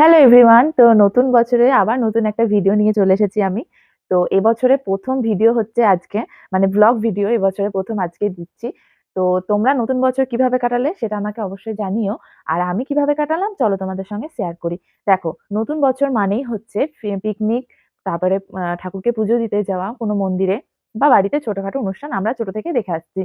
Hello everyone তো নতুন বছরে আবার নতুন একটা ভিডিও নিয়ে চলে এসেছি আমি। তো এবছরে প্রথম ভিডিও হচ্ছে আজকে মানে ব্লগ ভিডিও এবছরে প্রথম আজকে দিচ্ছি। তো তোমরা নতুন বছর কীভাবে কাটালে সেটা আমাকে অবশ্যই জানিও। আর আমি কীভাবে কাটালাম চলো তোমাদের সঙ্গে শেয়ার করি। দেখো, নতুন বছর মানেই হচ্ছে পিকনিক তারপরে ঠাকুরকে পুজো দিতে যাওয়া কোনো মন্দিরে বা বাড়িতে ছোটখাটো অনুষ্ঠান আমরা ছোট থেকে দেখে আসছি।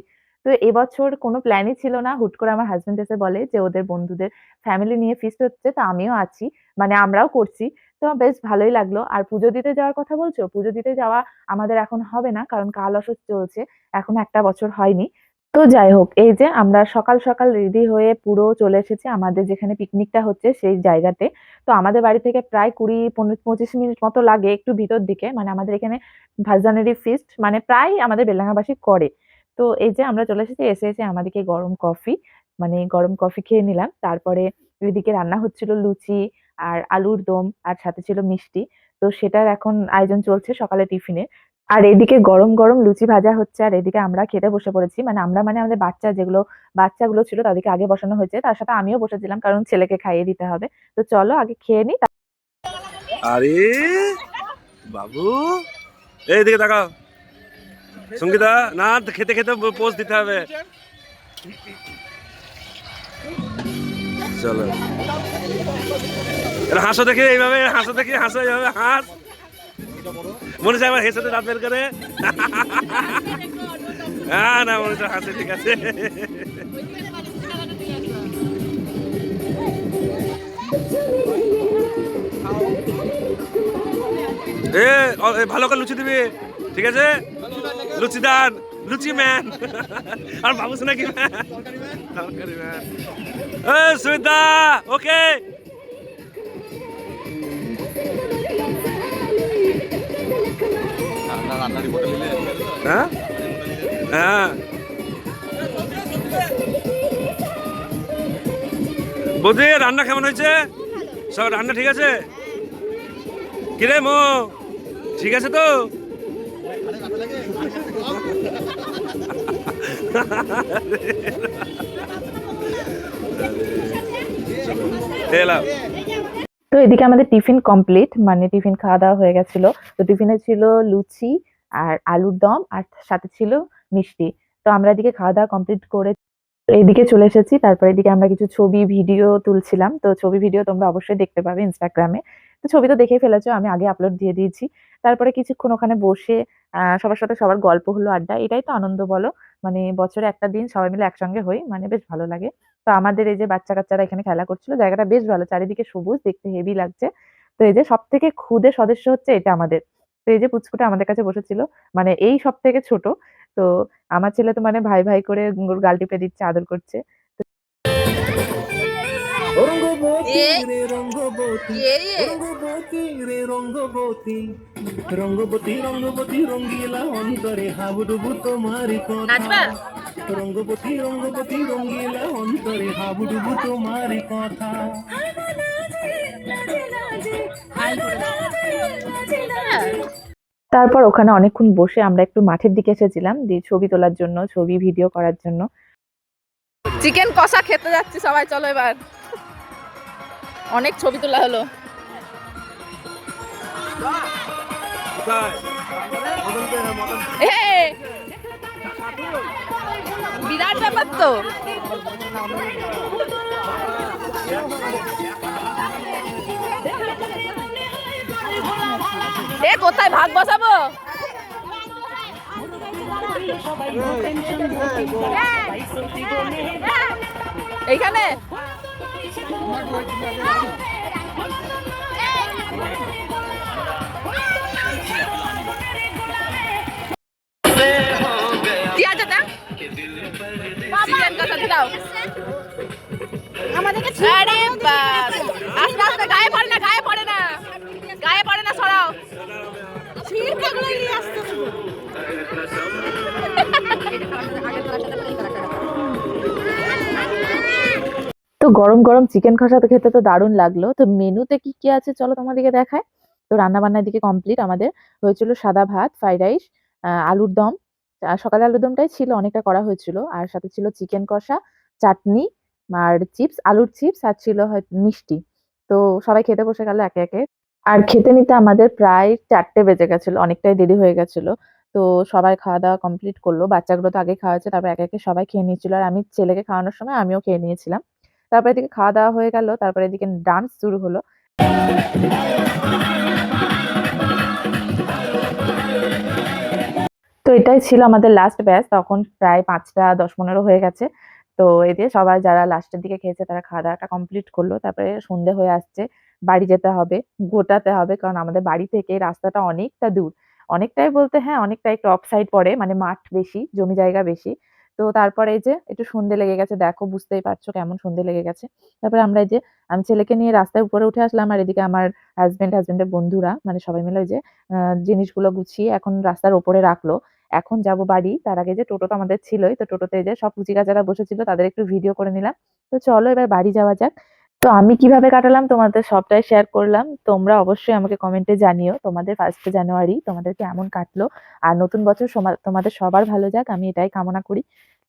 তো এবছর কোনো প্ল্যানই ছিল না। হুট করে আমার হাজবেন্ড এসে বলে যে, ওদের বন্ধুদের ফ্যামিলি নিয়ে ফিস্ট হচ্ছে, তা আমিও আছি। মানে আমরাও করছি। তো বেশ ভালোই লাগল। আর পুজো দিতে যাওয়ার কথা বলছো? পুজো দিতে যাওয়া আমাদের এখন হবে না, কারণ কাল অসুখ চলছে। এখন একটা বছর হয়নি। তো যাই হোক, এই যে আমরা সকাল সকাল রেডি হয়ে পুরো চলে এসেছি আমাদের যেখানে পিকনিকটা হচ্ছে সেই জায়গাতে। তো আমাদের বাড়ি থেকে প্রায় কুড়ি পনেরো পঁচিশ মিনিট মতো লাগে একটু ভিতর দিকে। মানে আমাদের এখানে ভাজানেরি ফিস্ট মানে প্রায় আমাদের বেলডাঙ্গাবাসী করে। তো এই যে আমরা চলে এসেছি, এসে এসে আমাদেরকে গরম কফি মানে গরম কফি খেয়ে নিলাম। তারপরে এদিকে রান্না হচ্ছিল লুচি আর আলুর দম আর সাথে ছিল মিষ্টি। তো সেটার এখন আয়োজন চলছে সকালে টিফিনে। আর এদিকে গরম গরম লুচি ভাজা হচ্ছে আর এদিকে আমরা খেতে বসে পড়েছি। মানে আমরা মানে আমাদের বাচ্চা যেগুলো, বাচ্চাগুলো ছিল তাদেরকে আগে বসানো হয়েছে। তার সাথে আমিও বসেছিলাম কারণ ছেলেকে খাইয়ে দিতে হবে। তো চলো আগে খেয়ে নিই আরে বাবু এইদিকে তাকাও। সঙ্গীতা না খেতে খেতে পোজ দিতে হবে। চলো। হাসো দেখে এইভাবে হাসো দেখে হাসো এইভাবে হাস। মনে হচ্ছে একবার হেসে দাঁত বের করে। হ্যাঁ না মনে হচ্ছে হাসে ঠিক আছে। এ, ভালো করে লুচি দিবি ঠিক আছে? লুচি দান, লুচি ম্যান। আর বাবু নাকি সুমিতা, ওকে। হ্যাঁ? হ্যাঁ। বৌদি, রান্না কেমন হয়েছে? সব রান্না ঠিক আছে? কিরে মো, ঠিক আছে তো? তো এদিকে আমাদের টিফিন কমপ্লিট মানে টিফিন খাওয়া দাওয়া হয়ে গেছিল। তো টিফিনে ছিল লুচি আর আলুর দম, আর সাথে ছিল মিষ্টি। তো আমরা এদিকে খাওয়া দাওয়া কমপ্লিট করে এদিকে চলে এসেছি। তারপরে এদিকে আমরা কিছু ছবি, ভিডিও তুলছিলাম। তো ছবি, ভিডিও তোমরা অবশ্যই দেখতে পাবে ইনস্টাগ্রামে ছবি তো দেখেই ফেলেছো, আমি আগে আপলোড দিয়ে দিয়েছি। তারপরে কিছুক্ষণ ওখানে বসে সবার সাথে সবার গল্প হলো, আড্ডা, এটাই তো আনন্দ বলো। মানে বছরে একটা দিন সবাই মিলে একসঙ্গে হই মানে বেশ ভালো লাগে। তো আমাদের এই যে বাচ্চা কাচ্চারা এখানে খেলা করছিল, জায়গাটা বেশ ভালো, চারিদিকে সবুজ, দেখতে হেভি লাগছে। তো এই যে সব থেকে ক্ষুদে সদস্য হচ্ছে এটা আমাদের। তো এই যে পুচকুটা আমাদের কাছে বসেছিল মানে এই সব থেকে ছোট। তো আমার ছেলে তো মানে ভাই ভাই করে গাল টিপে দিচ্ছে, আদর করছে। রে রঙ্গবতী রঙ্গবতী রে। রঙ্গবতী রঙ্গবতী রঙ্গবতী রঙ্গিলা অন্তরে হাবুডুবু তোমারি কথা। নাচবা? রঙ্গবতী রঙ্গবতী রঙ্গিলা অন্তরে হাবুডুবু তোমারি কথা। তারপর ওখানে অনেকক্ষণ বসে আমরা একটু মাঠের দিকে এসেছিলাম দিয়ে ছবি তোলার জন্য ছবি ভিডিও করার জন্য। চিকেন কষা খেতে যাচ্ছি সবাই চলো এবার। অনেক ছবি তোলা হলো। বিরাট ব্যাপার তো। এ কোথায় ভাগ বসাবো? এইখানে? আরে বাস। আস্তে আস্তে গায়ে পড়ে না গায়ে পড়ে না। গায়ে পড়ে না সরাও। ছিড়কাগুলো নিয়ে আসতে তো গরম গরম চিকেন কষা তো খেতে তো দারুণ লাগল। তো মেনুতে কি কি আছে চলো তোমাদেরকে দেখায় তো রান্না বান্নার দিকে কমপ্লিট আমাদের। হয়েছিল সাদা ভাত ফ্রাইড রাইস আলুর দম। সকালে আলুর দমটাই ছিল, অনেকটা করা হয়েছিল। আর সাথে ছিল চিকেন কষা, চাটনি, আর চিপস আলুর চিপস আর ছিল মিষ্টি। তো সবাই খেতে বসে গেল একে একে। আর খেতে নিতে আমাদের প্রায় চারটে বেজে গেছিল, অনেকটাই দেরি হয়ে গেছিল। তো সবাই খাওয়া দাওয়া কমপ্লিট করল। বাচ্চাগুলো তো আগে খাওয়া হয়েছে, তারপর একে একে সবাই খেয়ে নিয়েছিল। আর আমি ছেলেকে খাওয়ানোর সময় আমিও খেয়ে নিয়েছিলাম। তারপর এদিকে খাওয়া দাওয়া হয়ে গেল, তারপরে এদিকে ডান্স শুরু হলো। তো এটাই ছিল আমাদের লাস্ট ব্যাচ তখন প্রায় পাঁচটা, দশ, পনেরো হয়ে গেছে। তো এই দিয়ে সবাই যারা লাস্টের দিকে খেয়েছে, তারা খাওয়া দাওয়াটা কমপ্লিট করল। তারপরে সন্ধে হয়ে আসছে, বাড়ি যেতে হবে, গোটাতে হবে, কারণ আমাদের বাড়ি থেকে রাস্তাটা অনেকটা দূর। অনেকটাই বলতে হ্যাঁ অনেকটা একটু অফ সাইড পড়ে মানে মাঠ বেশি, জমি জায়গা বেশি। তো তারপরে এই যে একটু সন্ধে লেগে গেছে, দেখো বুঝতেই পারছ কেমন সন্ধে লেগে গেছে। তারপরে আমরা এই যে, আমি ছেলেকে নিয়ে রাস্তায় উপরে উঠে আসলাম আর এদিকে আমার হাজবেন্ড হাজবেন্ডের বন্ধুরা মানে সবাই মিলে ওই যে জিনিসগুলো গুছিয়ে এখন রাস্তার ওপরে রাখল। এখন যাব বাড়ি, তার আগে যে টোটো তো আমাদের ছিলই, তো টোটোতে যে সব কুচিকা যারা বসেছিল, তাদের একটু ভিডিও করে নিলাম। তো চলো এবার বাড়ি যাওয়া যাক। তো আমি কীভাবে কাটালাম তোমাদের সবটাই শেয়ার করলাম। তোমরা অবশ্যই আমাকে কমেন্টে জানিও তোমাদের ফার্স্টে জানুয়ারি তোমাদের কেমন কাটলো। আর নতুন বছর তোমাদের সবার ভালো যাক, আমি এটাই কামনা করি।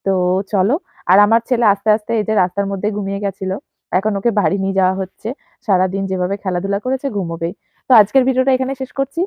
তো চলো, আর আমার ছেলে আস্তে আস্তে এই যে রাস্তার মধ্যে ঘুমিয়ে গেছিল, এখন ওকে বাড়ি নিয়ে যাওয়া হচ্ছে। সারাদিন যেভাবে খেলাধুলা করেছে ঘুমোবেই। তো আজকের ভিডিওটা এখানে শেষ করছি।